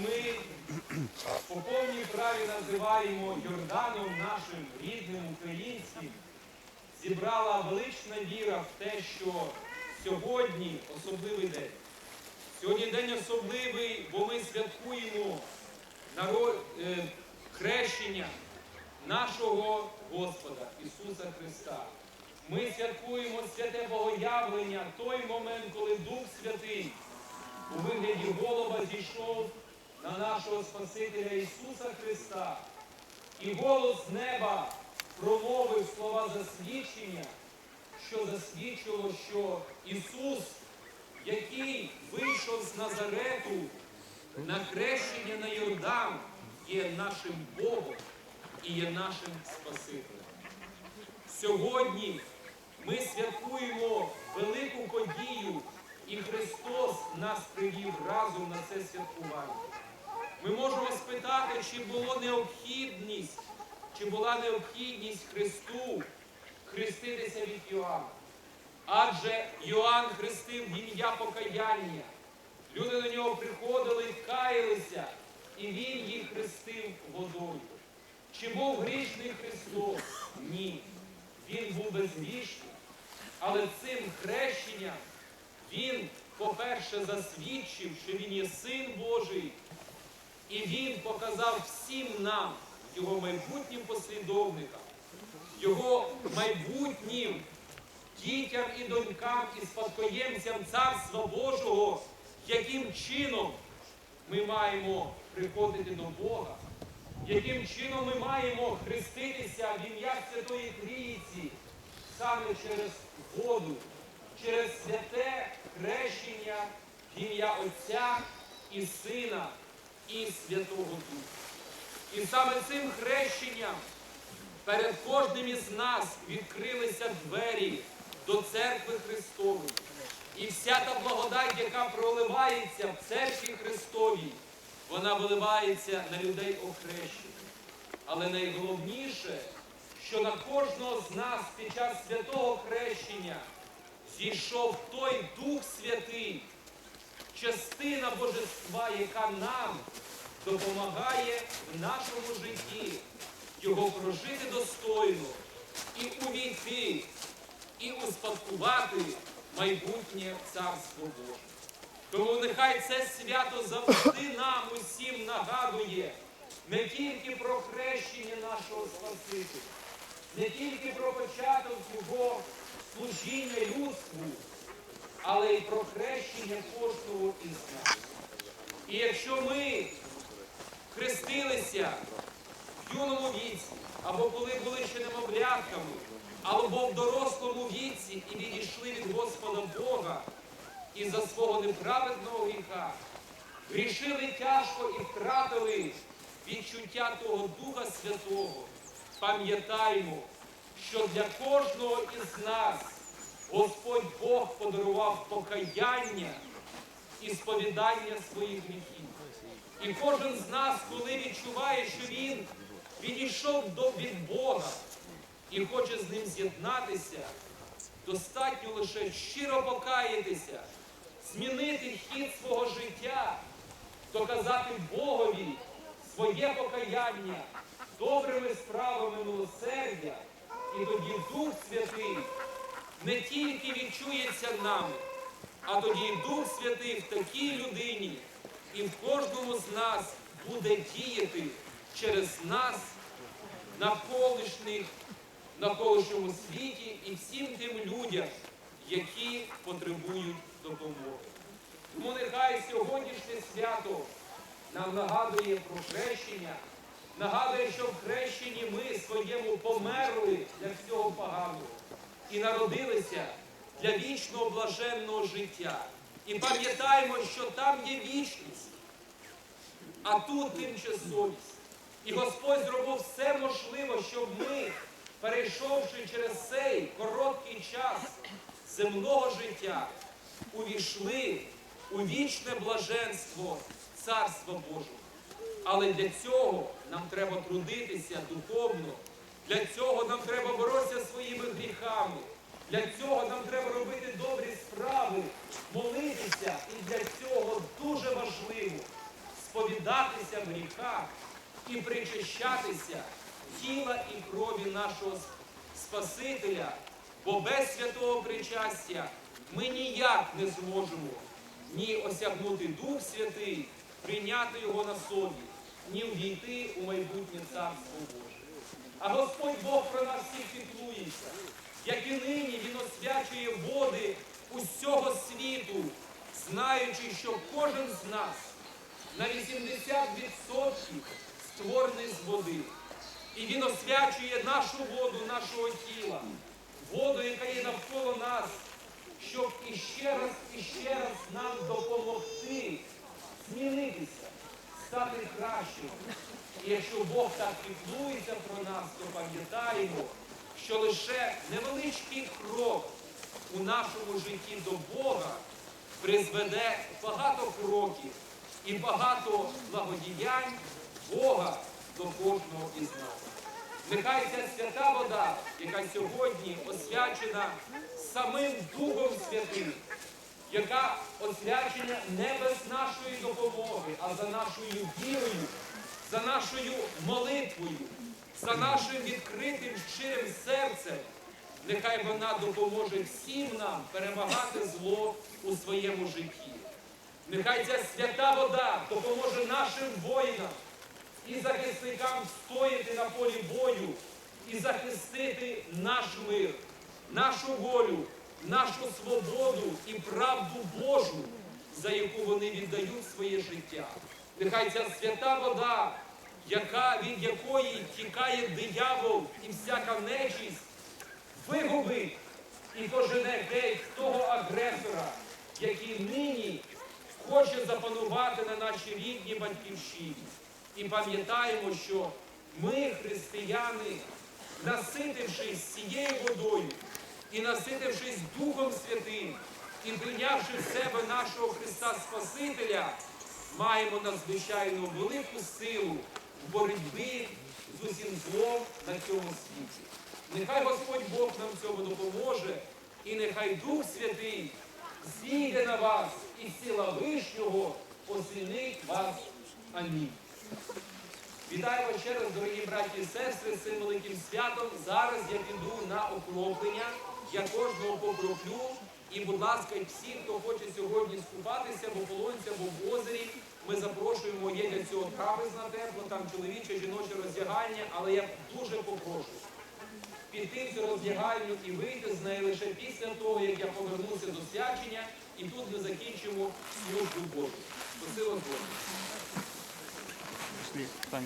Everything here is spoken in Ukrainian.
ми по повній праві називаємо Йорданом нашим рідним українським, зібрала велична віра в те, що сьогодні особливий день. Сьогодні день особливий, бо ми святкуємо наро- е, хрещення нашого Господа Ісуса Христа. Ми святкуємо святе Богоявлення, той момент, коли Дух Святий у вигляді голуба зійшов на нашого Спасителя Ісуса Христа. І голос неба промовив слова засвідчення, що засвідчило, що Ісус, який вийшов з Назарету на хрещення на Йордан, є нашим Богом і є нашим Спасителем. Сьогодні ми святкуємо велику подію, і Христос нас привів разом на це святкування. Ми можемо спитати, чи було необхідність, чи була необхідність Христу хреститися від Йоанна. Адже Йоанн хрестив ім'я покаяння. Люди до нього приходили, каялися, і він їх хрестив водою. Чи був грішний Христос? Ні. Він був безгрішний. Але цим хрещенням він, по-перше, засвідчив, що він є син Божий, і він показав всім нам, його майбутнім послідовникам, його майбутнім дітям і донькам і спадкоємцям Царства Божого, яким чином ми маємо приходити до Бога, яким чином ми маємо хреститися в ім'я Святої Трійці саме через воду, через святе хрещення в ім'я Отця і Сина і Святого Духа. І саме цим хрещенням перед кожним із нас відкрилися двері до церкви Христової. І вся та благодать, яка проливається в церкві Христовій, вона виливається на людей охрещених. Але найголовніше, що на кожного з нас під час святого хрещення зійшов той Дух Святий, частина Божества, яка нам допомагає в нашому житті його прожити достойно і увійти, і успадкувати майбутнє Царство Боже. Тому нехай це свято завжди нам усім нагадує не тільки про хрещення нашого Спасителя, не тільки про початок його служіння людству, але й про хрещення кожного із нас. І якщо ми хрестилися в юному віці, або коли були ще немовлятками, або в дорослому віці і відійшли від Господа Бога і за свого неправедного гріха, грішили тяжко і втратили відчуття того Духа Святого, пам'ятаємо, що для кожного із нас Господь Бог подарував покаяння і сповідання своїх гріхів. І кожен з нас, коли відчуває, що він відійшов до, від Бога і хоче з ним з'єднатися, достатньо лише щиро покаятися, змінити хід свого життя, доказати Богові своє покаяння добрими справами милосердя, і тоді Дух Святий не тільки відчується нами, а тоді Дух Святий в такій людині і в кожному з нас буде діяти через нас навколишніх, навколишньому світі і всім тим людям, які потребують допомоги. Тому нехай сьогоднішнє свято нам нагадує про хрещення, нагадує, що в хрещенні ми своєму померли для всього поганого і народилися для вічного блаженного життя. І пам'ятаємо, що там є вічність, а тут тимчасовість. І Господь зробив все можливе, щоб ми, перейшовши через цей короткий час земного життя, увійшли у вічне блаженство Царства Божого. Але для цього нам треба трудитися духовно. Для цього нам треба боротися своїми гріхами. Для цього нам треба робити добрі справи, молитися. І для цього дуже важливо сповідатися в гріхах і причащатися тіла і крові нашого Спасителя, бо без святого причастя ми ніяк не зможемо ні осягнути Дух Святий, прийняти його на собі, ні увійти у майбутнє Царство Боже. А Господь Бог про нас всіх піклується, як і нині Він освячує води усього світу, знаючи, що кожен з нас на 80% створений з води. І Він освячує нашу воду, нашого тіла, воду, яка є навколо нас, щоб іще раз, іще раз нам допомогти змінитися, стати кращим. І якщо Бог так піклується про нас, то пам'ятаємо, що лише невеличкий крок у нашому житті до Бога призведе багато кроків і багато благодіянь Бога до кожного із нас. Нехай ця свята вода, яка сьогодні освячена самим Духом Святим, яка освячена не без нашої допомоги, а за нашою вірою, за нашою молитвою, за нашим відкритим щирим серцем. Нехай вона допоможе всім нам перемагати зло у своєму житті. Нехай ця свята вода допоможе нашим воїнам і захисникам стояти на полі бою і захистити наш мир, нашу волю, нашу свободу і правду Божу, за яку вони віддають своє життя. Нехай ця свята вода, яка, від якої тікає диявол і всяка нечість, вигубить і пожене геть того агресора, який нині хоче запанувати на нашій рідній батьківщині. І пам'ятаємо, що ми, християни, наситившись цією водою і наситившись Духом Святим, і прийнявши в себе нашого Христа Спасителя, маємо надзвичайно велику силу в боротьбі з усім злом на цьому світі. Нехай Господь Бог нам цьому допоможе, і нехай Дух Святий зійде на вас і сила Вишнього осінить вас. Амінь. Вітаю вас ще раз, дорогі браті і сестри, з цим великим святом. Зараз я піду на окроплення. Я кожного покроплю. І, будь ласка, всі, хто хоче сьогодні скупатися, або полонця, або в озері, ми запрошуємо, є для цього трапезна тепла, там чоловіче, жіноче роздягання, але я дуже попрошу піти в цю роздягальню і вийти з неї лише після того, як я повернуся до свячення, і тут ми закінчимо службу Божу. Спасибо Таня.